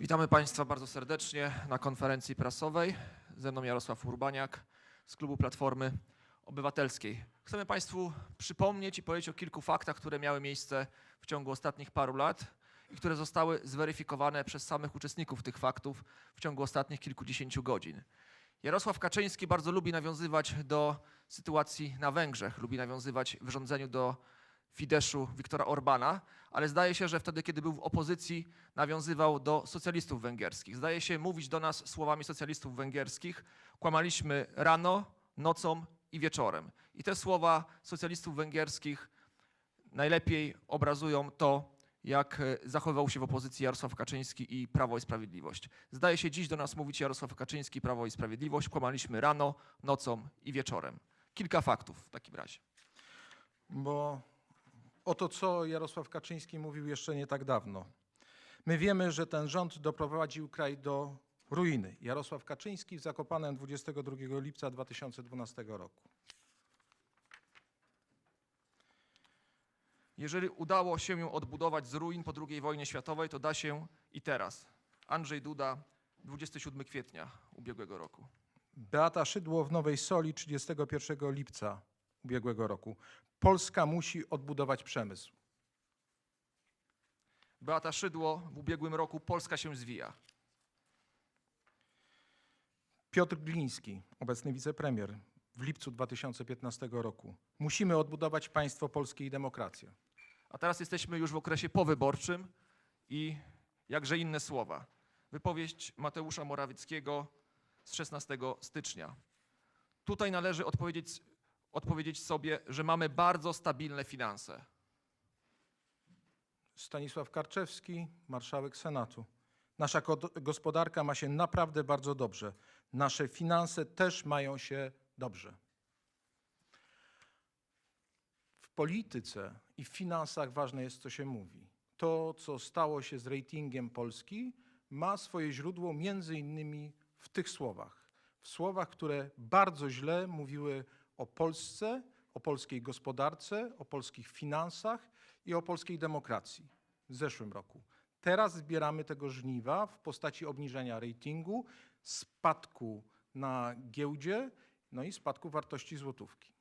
Witamy Państwa bardzo serdecznie na konferencji prasowej. Ze mną Jarosław Urbaniak z klubu Platformy Obywatelskiej. Chcemy Państwu przypomnieć i powiedzieć o kilku faktach, które miały miejsce w ciągu ostatnich paru lat i które zostały zweryfikowane przez samych uczestników tych faktów w ciągu ostatnich kilkudziesięciu godzin. Jarosław Kaczyński bardzo lubi nawiązywać do sytuacji na Węgrzech, lubi nawiązywać w rządzeniu do Fideszu Viktora Orbana, ale zdaje się, że wtedy, kiedy był w opozycji, nawiązywał do socjalistów węgierskich. Zdaje się mówić do nas słowami socjalistów węgierskich. Kłamaliśmy rano, nocą i wieczorem. I te słowa socjalistów węgierskich najlepiej obrazują to, jak e, zachowywał się w opozycji Jarosław Kaczyński i Prawo i Sprawiedliwość. Zdaje się dziś do nas mówić Jarosław Kaczyński, Prawo i Sprawiedliwość. Kłamaliśmy rano, nocą i wieczorem. Kilka faktów w takim razie. bo o to, co Jarosław Kaczyński mówił jeszcze nie tak dawno. My wiemy, że ten rząd doprowadził kraj do ruiny. Jarosław Kaczyński w Zakopanem 22 lipca 2012 roku. Jeżeli udało się ją odbudować z ruin po II wojnie światowej, to da się i teraz. Andrzej Duda, 27 kwietnia ubiegłego roku. Beata Szydło w Nowej Soli 31 lipca ubiegłego roku. Polska musi odbudować przemysł. Beata Szydło, w ubiegłym roku Polska się zwija. Piotr Gliński, obecny wicepremier, w lipcu 2015 roku. Musimy odbudować państwo polskie i demokrację. A teraz jesteśmy już w okresie powyborczym i jakże inne słowa. Wypowiedź Mateusza Morawieckiego z 16 stycznia. Tutaj należy odpowiedzieć, odpowiedzieć sobie, że mamy bardzo stabilne finanse. Stanisław Karczewski, marszałek Senatu. Nasza gospodarka ma się naprawdę bardzo dobrze. Nasze finanse też mają się dobrze. W polityce i w finansach ważne jest, co się mówi. To, co stało się z ratingiem Polski, ma swoje źródło między innymi w tych słowach. W słowach, które bardzo źle mówiły o Polsce, o polskiej gospodarce, o polskich finansach i o polskiej demokracji w zeszłym roku. Teraz zbieramy tego żniwa w postaci obniżenia ratingu, spadku na giełdzie, no i spadku wartości złotówki.